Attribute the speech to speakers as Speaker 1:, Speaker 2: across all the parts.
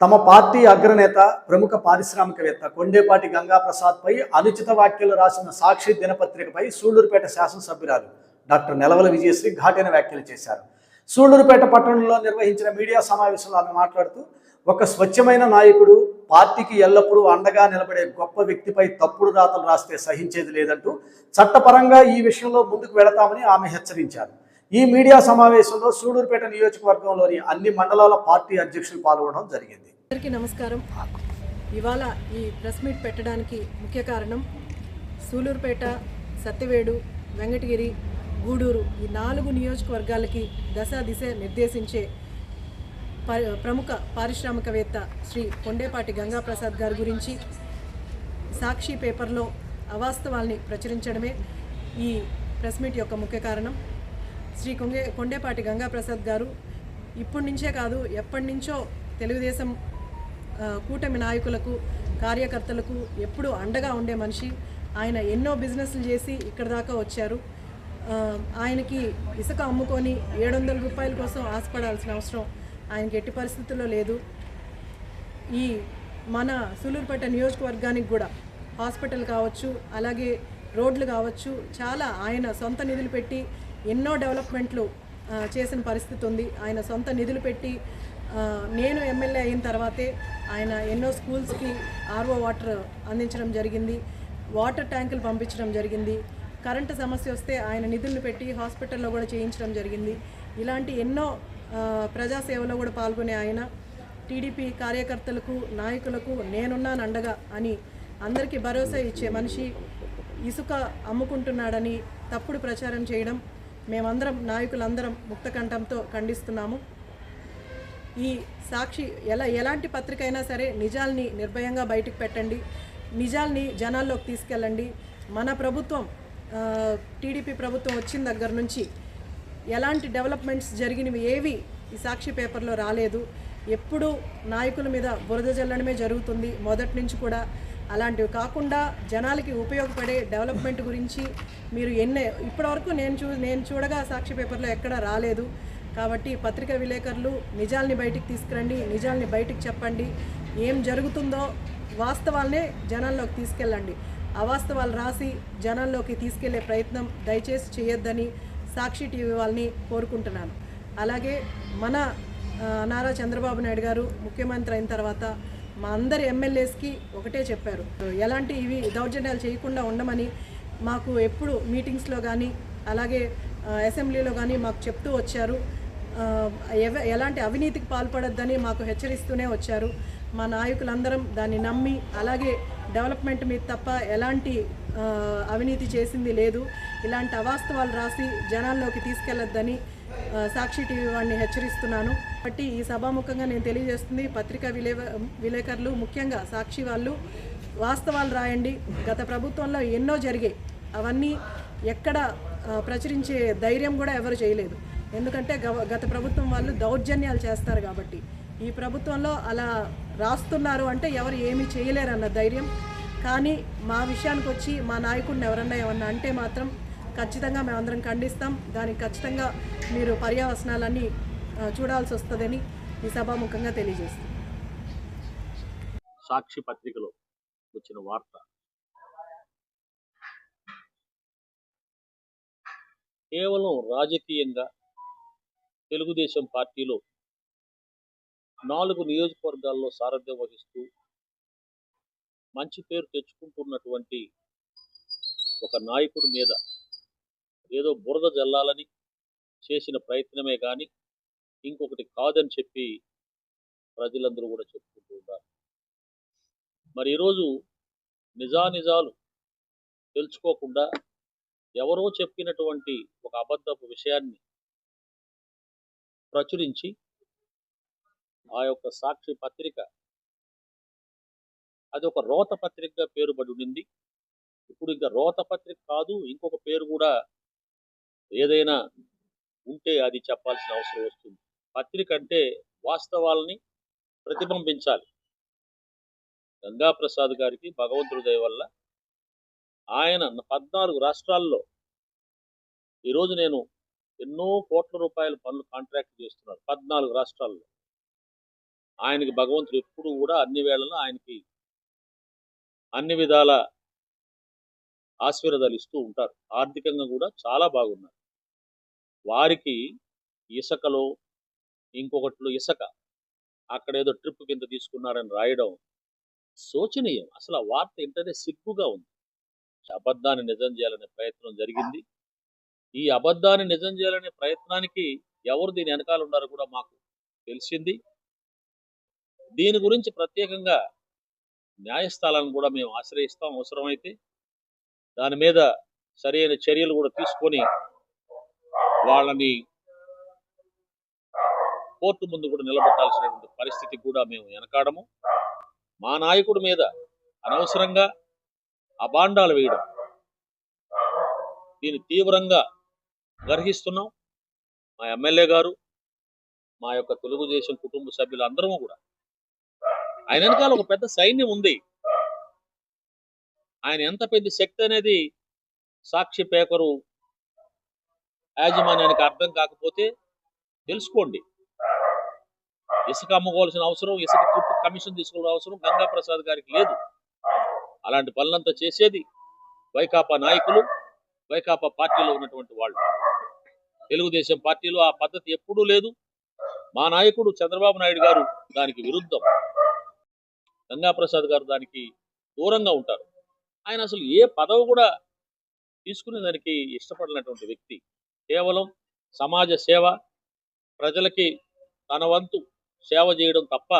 Speaker 1: తమ పార్టీ అగ్రనేత ప్రముఖ పారిశ్రామికవేత్త కొండేపాటి గంగాప్రసాద్పై అనుచిత వ్యాఖ్యలు రాసిన సాక్షి దినపత్రికపై సూళ్ళూరుపేట శాసనసభ్యురాలు డాక్టర్ నెలవల విజయశ్రీ ఘాటైన వ్యాఖ్యలు చేశారు. సూళ్ళూరుపేట పట్టణంలో నిర్వహించిన మీడియా సమావేశంలో ఆమె మాట్లాడుతూ ఒక స్వచ్ఛమైన నాయకుడు పార్టీకి ఎల్లప్పుడూ అండగా నిలబడే గొప్ప వ్యక్తిపై తప్పుడు రాతలు రాస్తే సహించేది లేదంటూ చట్టపరంగా ఈ విషయంలో ముందుకు వెళతామని ఆమె హెచ్చరించారు. ఈ మీడియా సమావేశంలో సూడూరుపేట నియోజకవర్గంలోని అన్ని మండలాల పార్టీ అధ్యక్షులు పాల్గొనడం జరిగింది.
Speaker 2: అందరికీ నమస్కారం. ఇవాళ ఈ ప్రెస్ మీట్ పెట్టడానికి ముఖ్య కారణం సూలూరుపేట సత్యవేడు వెంకటగిరి గూడూరు ఈ నాలుగు నియోజకవర్గాలకి దశ దిశ నిర్దేశించే ప- ప్రముఖ పారిశ్రామికవేత్త శ్రీ కొండేపాటి గంగాప్రసాద్ గారి గురించి సాక్షి పేపర్లో అవాస్తవాల్ని ప్రచురించడమే ఈ ప్రెస్ మీట్ యొక్క ముఖ్య కారణం. శ్రీ కొంగే కొండేపాటి గంగాప్రసాద్ గారు ఇప్పటి నుంచే కాదు ఎప్పటి నుంచో తెలుగుదేశం కూటమి నాయకులకు కార్యకర్తలకు ఎప్పుడూ అండగా ఉండే మనిషి. ఆయన ఎన్నో బిజినెస్లు చేసి ఇక్కడ దాకా వచ్చారు. ఆయనకి ఇసుక అమ్ముకొని ఏడు వందల రూపాయల కోసం ఆశపడాల్సిన అవసరం ఆయనకి ఎట్టి పరిస్థితుల్లో లేదు. ఈ మన సూలూరుపేట నియోజకవర్గానికి కూడా హాస్పిటల్ కావచ్చు అలాగే రోడ్లు కావచ్చు చాలా ఆయన సొంత నిధులు పెట్టి ఎన్నో డెవలప్మెంట్లు చేసిన పరిస్థితి ఉంది. ఆయన సొంత నిధులు పెట్టి నేను ఎమ్మెల్యే అయిన తర్వాతే ఆయన ఎన్నో స్కూల్స్కి ఆర్ఓ వాటర్ అందించడం జరిగింది. వాటర్ ట్యాంకులు పంపించడం జరిగింది. కరెంటు సమస్య వస్తే ఆయన నిధులను పెట్టి హాస్పిటల్లో కూడా చేయించడం జరిగింది. ఇలాంటి ఎన్నో ప్రజాసేవలో కూడా పాల్గొనే ఆయన. టీడీపీ కార్యకర్తలకు నాయకులకు నేనున్నాను అండగా అని అందరికీ భరోసా ఇచ్చే మనిషి ఇసుక అమ్ముకుంటున్నాడని తప్పుడు ప్రచారం చేయడం మేమందరం నాయకులందరం ముక్తకంఠంతో ఖండిస్తున్నాము. ఈ సాక్షి ఎలా ఎలాంటి పత్రిక అయినా సరే నిజాల్ని నిర్భయంగా బయటకు పెట్టండి. నిజాల్ని జనాల్లోకి తీసుకెళ్ళండి. మన ప్రభుత్వం టీడీపీ ప్రభుత్వం వచ్చిన దగ్గర నుంచి ఎలాంటి డెవలప్మెంట్స్ జరిగినవి ఏవి ఈ సాక్షి పేపర్లో రాలేదు. ఎప్పుడూ నాయకుల మీద బురద జల్లడమే జరుగుతుంది. మొదటి నుంచి కూడా అలాంటివి కాకుండా జనాలకి ఉపయోగపడే డెవలప్మెంట్ గురించి మీరు ఎన్నే ఇప్పటివరకు నేను చూ నేను చూడగా సాక్షి పేపర్లో ఎక్కడ రాలేదు. కాబట్టి పత్రికా విలేకరులు నిజాల్ని బయటికి తీసుకురండి నిజాల్ని బయటికి చెప్పండి. ఏం జరుగుతుందో వాస్తవాలనే జనాల్లోకి తీసుకెళ్ళండి. అవాస్తవాలు రాసి జనాల్లోకి తీసుకెళ్ళే ప్రయత్నం దయచేసి చేయొద్దని సాక్షి టీవీ వాళ్ళని కోరుకుంటున్నాను. అలాగే మన నారా చంద్రబాబు నాయుడు గారు ముఖ్యమంత్రి అయిన తర్వాత మా అందరి ఎమ్మెల్యేస్కి ఒకటే చెప్పారు. ఎలాంటి ఇవి దౌర్జన్యాలు చేయకుండా ఉండమని మాకు ఎప్పుడు మీటింగ్స్లో కానీ అలాగే అసెంబ్లీలో కానీ మాకు చెప్తూ వచ్చారు. ఎవ- ఎలాంటి అవినీతికి పాల్పడొద్దని మాకు హెచ్చరిస్తూనే వచ్చారు. మా నాయకులందరం దాన్ని నమ్మి అలాగే డెవలప్మెంట్ మీద తప్ప ఎలాంటి అవినీతి చేసింది లేదు. ఇలాంటి అవాస్తవాలు రాసి జనాల్లోకి తీసుకెళ్ళొద్దని సాక్షి టీవీ వాడిని హెచ్చరిస్తున్నాను. కాబట్టి ఈ సభాముఖంగా నేను తెలియజేస్తుంది పత్రికా విలే విలేకరులు ముఖ్యంగా సాక్షి వాళ్ళు. వాస్తవాలు రాయండి. గత ప్రభుత్వంలో ఎన్నో జరిగాయి. అవన్నీ ఎక్కడ ప్రచురించే ధైర్యం కూడా ఎవరు చేయలేదు. ఎందుకంటే గత ప్రభుత్వం వాళ్ళు దౌర్జన్యాలు చేస్తారు కాబట్టి. ఈ ప్రభుత్వంలో అలా రాస్తున్నారు అంటే ఎవరు ఏమీ చేయలేరన్న ధైర్యం. కానీ మా విషయానికి వచ్చి మా నాయకుడిని ఎవరన్నా ఏమన్నా అంటే మాత్రం ఖచ్చితంగా మేమందరం ఖండిస్తాం. దానికి ఖచ్చితంగా మీరు పర్యావసనాలన్నీ చూడాల్సి వస్తుందని ఈ సభాముఖంగా తెలియజేస్తాం
Speaker 3: సాక్షి పత్రికలో వచ్చిన వార్త. కేవలం రాజకీయంగా తెలుగుదేశం పార్టీలో నాలుగు నియోజకవర్గాల్లో సారథ్యం వహిస్తూ మంచి పేరు తెచ్చుకుంటున్నటువంటి ఒక నాయకుడి మీద ఏదో బురద జల్లాలని చేసిన ప్రయత్నమే కానీ ఇంకొకటి కాదని చెప్పి ప్రజలందరూ కూడా చెప్పుకుంటూ ఉన్నారు. మరి ఈరోజు నిజానిజాలు తెలుసుకోకుండా ఎవరో చెప్పినటువంటి ఒక అబద్ధపు విషయాన్ని ప్రచురించి ఆ యొక్క సాక్షి పత్రిక అది ఒక రోత పత్రికగా పేరుబడి ఉండింది. ఇప్పుడు ఇంకా రోత పత్రిక కాదు ఇంకొక పేరు కూడా ఏదైనా ఉంటే అది చెప్పాల్సిన అవసరం వస్తుంది. పత్రిక అంటే వాస్తవాలని ప్రతిబింబించాలి. గంగాప్రసాద్ గారికి భగవంతుడి దయ వల్ల ఆయన పద్నాలుగు రాష్ట్రాల్లో ఈరోజు నేను ఎన్నో కోట్ల రూపాయల పనులు కాంట్రాక్ట్ చేస్తున్నారు పద్నాలుగు రాష్ట్రాల్లో. ఆయనకి భగవంతుడు ఎప్పుడు కూడా అన్ని వేళలో ఆయనకి అన్ని విధాల ఆశీర్వాదాలు ఇస్తూ ఉంటారు. ఆర్థికంగా కూడా చాలా బాగున్నారు. వారికి ఇసుకలో ఇంకొకటిలో ఇసుక. అక్కడ ఏదో ట్రిప్ కింద తీసుకున్నారని రాయడం శోచనీయం. అసలు ఆ వార్త ఏంటనే సిగ్గుగా ఉంది. అబద్ధాన్ని నిజం చేయాలనే ప్రయత్నం జరిగింది. ఈ అబద్ధాన్ని నిజం చేయాలనే ప్రయత్నానికి ఎవరు దీని వెనకాల ఉన్నారో కూడా మాకు తెలిసింది. దీని గురించి ప్రత్యేకంగా న్యాయస్థానాలను కూడా మేము ఆశ్రయిస్తాం. అవసరమైతే దాని మీద సరైన చర్యలు కూడా తీసుకొని వాళ్ళని కోర్టు ముందు కూడా నిలబెట్టాల్సినటువంటి పరిస్థితి కూడా మేము వెనకాడము. మా నాయకుడి మీద అనవసరంగా అబాండాలు వేయడం దీన్ని తీవ్రంగా గర్హిస్తున్నాం. మా ఎమ్మెల్యే గారు మా యొక్క తెలుగుదేశం కుటుంబ సభ్యులు అందరము కూడా. ఆయన వెనకాల ఒక పెద్ద సైన్యం ఉంది. ఆయన ఎంత పెద్ద శక్తి అనేది సాక్షి పేపరు యాజమాన్యానికి అర్థం కాకపోతే తెలుసుకోండి. ఇసుక అమ్ముకోవాల్సిన అవసరం ఇసుక ట్రిప్ కమిషన్ తీసుకోవాల్సిన అవసరం గంగా ప్రసాద్ గారికి లేదు. అలాంటి పనులంతా చేసేది వైకాపా నాయకులు వైకాపా పార్టీలో ఉన్నటువంటి వాళ్ళు. తెలుగుదేశం పార్టీలో ఆ పద్ధతి ఎప్పుడూ లేదు. మా నాయకుడు చంద్రబాబు నాయుడు గారు దానికి విరుద్ధం. గంగా ప్రసాద్ గారు దానికి దూరంగా ఉంటారు. ఆయన అసలు ఏ పదవి కూడా తీసుకునే దానికి ఇష్టపడినటువంటి వ్యక్తి. కేవలం సమాజ సేవ ప్రజలకి తన వంతు సేవ చేయడం తప్ప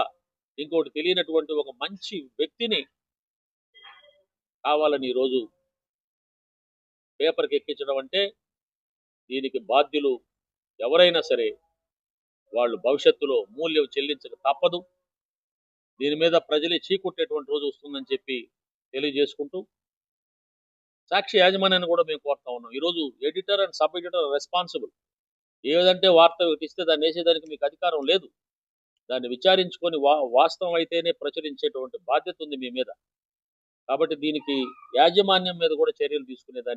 Speaker 3: ఇంకోటి తెలియనటువంటి ఒక మంచి వ్యక్తిని కావాలని ఈరోజు పేపర్కి ఎక్కించడం అంటే దీనికి బాధ్యులు ఎవరైనా సరే వాళ్ళు భవిష్యత్తులో మూల్యం చెల్లించక తప్పదు. దీని మీద ప్రజలే చీకొట్టేటువంటి రోజు వస్తుందని చెప్పి తెలియజేసుకుంటూ సాక్షి యాజమాన్యాన్ని కూడా మేము కోరుతా ఉన్నాం. ఈరోజు editor and sub editor responsible. ఏదంటే వార్త ఇస్తే దాన్ని వేసేదానికి మీకు అధికారం లేదు. దాన్ని విచారించుకొని వా వాస్తవం అయితేనే ప్రచురించేటువంటి బాధ్యత ఉంది మీ మీద. కాబట్టి దీనికి యాజమాన్యం మీద కూడా చర్యలు తీసుకునేదానికి